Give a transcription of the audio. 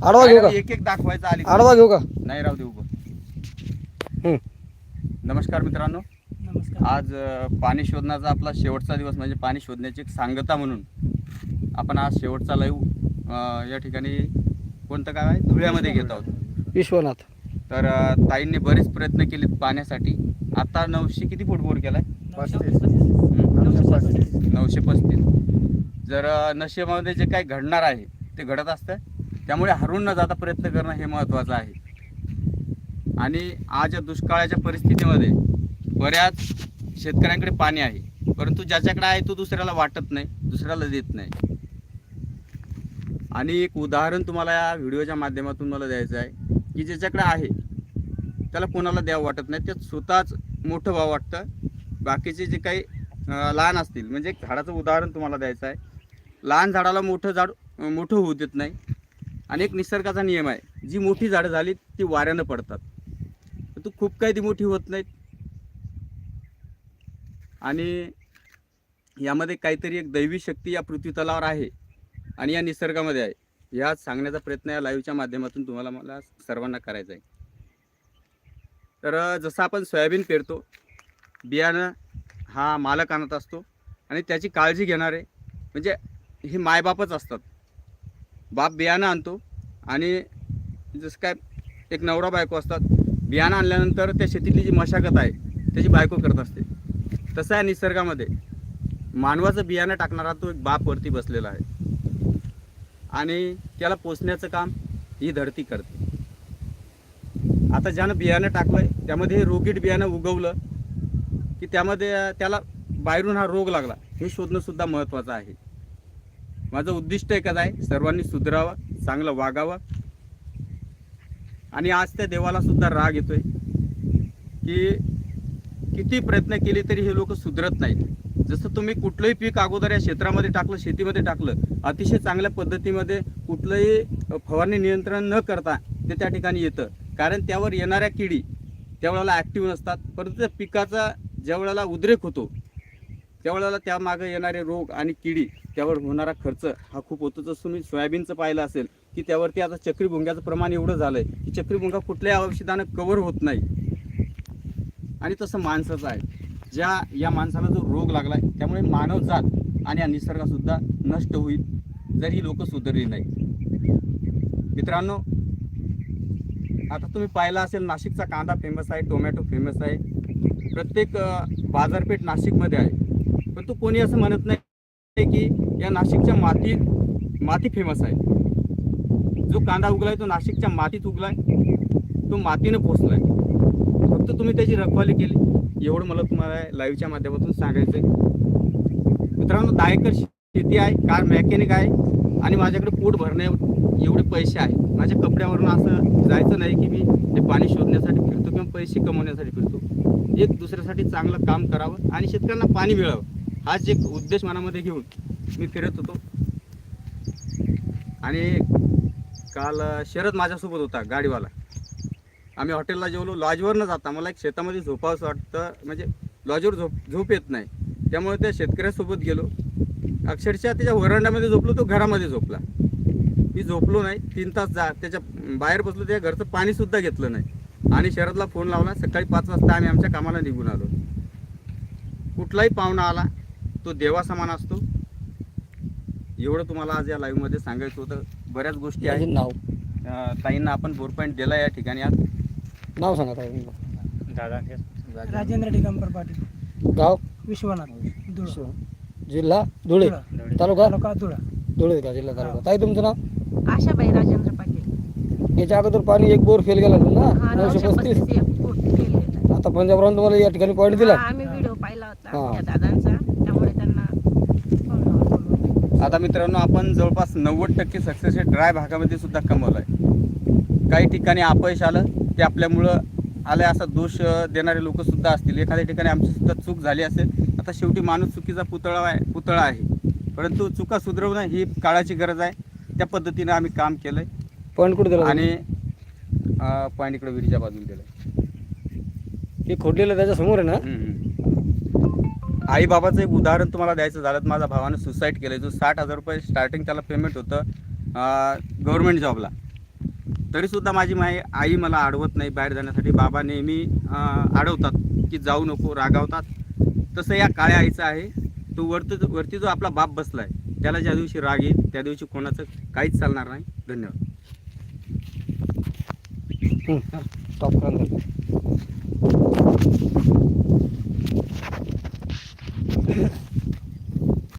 आडवा घेऊ का? एक एक दाखवायचं आली आडवा घेऊ का? नाही राहू दे उभं हं. नमस्कार मित्रांनो. नमस्कार. आज पाणी शोधण्याचा आपला शेवटचा दिवस म्हणजे पाणी शोधण्याची एक सांगता म्हणून आपण आज शेवटचा लाईव्ह या ठिकाणी कोणतं गाव आहे? धुळ्यामध्ये घेत आहोत. विश्वनाथ. तर ताईंनी बरेच प्रयत्न केलेत पाण्यासाठी. आता नऊशे किती फूट बोर केलाय? नऊशे पस्तीस. जर नशेमध्ये जे काही घडणार आहे ते घडत असतं त्यामुळे हरून न जाता प्रयत्न करणं हे महत्त्वाचं आहे. आणि आज या दुष्काळाच्या परिस्थितीमध्ये बऱ्याच शेतकऱ्यांकडे पाणी आहे. परंतु ज्याच्याकडे आहे तो दुसऱ्याला वाटत नाही दुसऱ्याला देत नाही. आणि एक उदाहरण तुम्हाला या व्हिडिओच्या माध्यमातून मला द्यायचं आहे की ज्याच्याकडे आहे त्याला कोणाला द्यावं वाटत नाही. ते स्वतःच मोठं व्हावं वाटतं. बाकीचे जे काही लहान असतील म्हणजे झाडाचं उदाहरण तुम्हाला द्यायचं आहे. लहान झाडाला मोठं झाड मोठं होऊ देत नाही. आणि एक निसर्गाचा नियम आहे. जी मोठी झाडं झाली ती वाऱ्यानं पडतात. तू खूप काही ती मोठी होत नाहीत. आणि यामध्ये काहीतरी एक दैवी शक्ती या पृथ्वीतलावर आहे आणि या निसर्गामध्ये आहे. ह्या सांगण्याचा प्रयत्न या लाईव्हच्या माध्यमातून तुम्हाला मला सर्वांना करायचा आहे. तर जसं आपण सोयाबीन पेरतो बियाणं हा मालक आणत असतो आणि त्याची काळजी घेणारे म्हणजे हे मायबापच असतात. बाप बियाणं आणतो. आणि जसं काय एक नवरा बायको असतात बियाणं आणल्यानंतर त्या शेतीतली जी मशागत आहे त्याची बायको करत असते. तसं आहे निसर्गामध्ये मानवाचं बियाणं टाकणारा तो एक बाप वरती बसलेला आहे. आणि त्याला पोचण्याचं काम ही धरती करते. आता ज्यानं बियाणं टाकलंय त्यामध्ये हे रोगीट बियाणं उगवलं की त्यामध्ये त्याला बाहेरून हा रोग लागला हे शोधणंसुद्धा महत्त्वाचं आहे. माझं उद्दिष्ट एकच आहे सर्वांनी सुधरावं चांगलं वागावं. आणि आज त्या देवाला सुद्धा राग येतोय की किती प्रयत्न केले तरी हे लोक सुधरत नाहीत. जसं तुम्ही कुठलंही पीक अगोदर या क्षेत्रामध्ये टाकलं शेतीमध्ये टाकलं अतिशय चांगल्या पद्धतीमध्ये कुठलंही फवारणी नियंत्रण न करता ते त्या ठिकाणी येतं. कारण त्यावर येणाऱ्या किडी त्यावेळेला ॲक्टिव्ह नसतात परंतु त्या पिकाचा ज्या वेळेला उद्रेक होतो त्यावेळेला त्यामागे येणारे रोग आणि किडी त्यावर होणारा खर्च हा खूप होतो जसं तुम्ही सोयाबीनचं पाहिलं असेल की त्यावरती आता चक्रीभुंग्याचं प्रमाण एवढं झालं आहे की चक्रीभुंगा कुठल्याही औषधानं कव्हर होत नाही. आणि तसं माणसाचं आहे. ज्या या माणसाला जो रोग लागला आहे त्यामुळे मानवजात आणि हा निसर्गसुद्धा नष्ट होईल जर ही लोक सुधारली नाही. मित्रांनो आता तुम्ही पाहिला असेल नाशिकचा कांदा फेमस आहे टोमॅटो फेमस आहे. प्रत्येक बाजारपेठ नाशिकमध्ये आहे. पण तो कोणी असं म्हणत नाही की या नाशिकच्या मातीत माती फेमस आहे. जो कांदा उगलाय तो नाशिकच्या मातीत उगलाय तो मातीनं पोचलाय. फक्त तुम्ही त्याची रखवाली केली. एवढं मला तुम्हाला लाईव्हच्या माध्यमातून सांगायचं आहे मित्रांनो दहा एकर शेती आहे कार मेकॅनिक आहे आणि माझ्याकडे पोट भरणे एवढे पैसे आहे माझ्या कपड्यावरून असं जायचं नाही की मी ते पाणी शोधण्यासाठी फिरतो किंवा पैसे कमवण्यासाठी फिरतो. एक दुसऱ्यासाठी चांगलं काम करावं आणि शेतकऱ्यांना पाणी मिळावं. हाच एक उद्देश मनामध्ये घेऊन मी फिरत होतो. आणि काल शरद माझ्यासोबत होता गाडीवाला. आम्ही हॉटेलला जेवलो. लॉजवर न जाता. मला एक शेतामध्ये झोपावंसं वाटतं. म्हणजे लॉजवर झोप झोप येत नाही. त्यामुळे त्या शेतकऱ्यासोबत गेलो. अक्षरशः त्याच्या वरांड्यामध्ये झोपलो तो घरामध्ये झोपला. मी झोपलो नाही. तीन तास जा त्याच्या बाहेर बसलो. त्या घरचं पाणीसुद्धा घेतलं नाही. आणि शरदला फोन लावला. सकाळी पाच वाजता आम्ही आमच्या कामाला निघून आलो. कुठलाही पाहुणा आला. तो देवासमान असतो. एवढं तुम्हाला आज या लाईव्हमध्ये सांगायचं होतं. बऱ्याच गोष्टी आहेत. नाव. ताईंना आपण बोर पॉईंट दिला या ठिकाणी आज. नाव सांगा ताई. राजेंद्र दिगंबर पाटील. गाव? विश्वनाथ धुळा. जिल्हा? धुळे. धुळा. तालुका? तालुका धुळा. धुळे का जिल्हा तालुका? ताई तुमचं नाव? आशाबाई राजेंद्र पाटील. याच्या अगोदर पाणी एक बोर फेल गेला होता हा ना नऊशे नऊशे पस्तीस पस्तीस. एक फूट केलेला. आता पंजाबराव तुम्हाला या ठिकाणी पॉईंट दिला. हा, आम्ही व्हिडिओ पाहिला होता हा. त्या दादांचा. आता मित्रांनो आपण जवळपास नव्वद टक्के सक्सेस हे ड्राय भागामध्ये सुद्धा कमवलं आहे काही ठिकाणी अपयश आलं ते आपल्यामुळं आलं असा दोष देणारे लोक सुद्धा असतील. एखाद्या ठिकाणी आमची सुद्धा चूक झाली असेल आता शेवटी माणूस चुकीचा पुतळा आहे पुतळा आहे. परंतु चुका सुधारवणं ही काळाची गरज आहे. त्या पद्धतीनं आम्ही काम केलंय. पॉईंट कुठे दिला? आणि पॉईंट इकडे विहिरीच्या बाजूला दिलंय. हे खोडलेलं त्याच्यासमोर आहे ना? आईबाबाचं एक उदाहरण तुम्हाला द्यायचं झालं तर माझा भावानं सुसाईड केलं जो साठ हजार रुपये स्टार्टिंग त्याला पेमेंट होतं गव्हर्मेंट जॉबला तरीसुद्धा माझी माई आई मला अडवत नाही बाहेर जाण्यासाठी. बाबा नेहमी अडवतात की जाऊ नको रागावतात. तसं या काळ्या आईचं आहे. तो वरती वरती जो आपला बाप बसला आहे त्याला ज्या दिवशी राग येईल त्या दिवशी कोणाचं काहीच चालणार नाही. धन्यवाद.